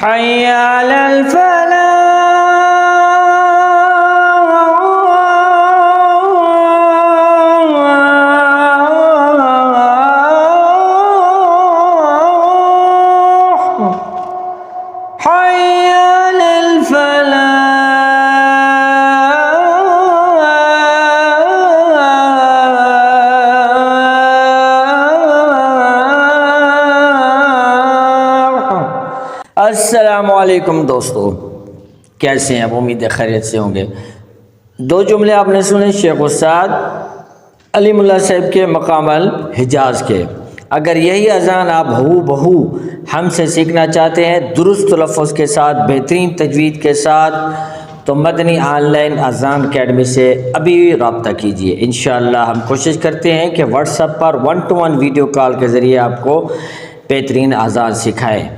حي على الفلاح. حي السلام علیکم دوستو، کیسے ہیں؟ آپ امید خیریت سے ہوں گے۔ دو جملے آپ نے سنے، شیخ استاد علی ملا صاحب کے مقام الحجاز کے۔ اگر یہی اذان آپ ہو بہو ہم سے سیکھنا چاہتے ہیں، درست لفظ کے ساتھ، بہترین تجوید کے ساتھ، تو مدنی آن لائن اذان اکیڈمی سے ابھی رابطہ کیجیے انشاءاللہ ہم کوشش کرتے ہیں کہ WhatsApp per one to one video call کے ذریعے آپ کو بہترین اذان سکھائیں۔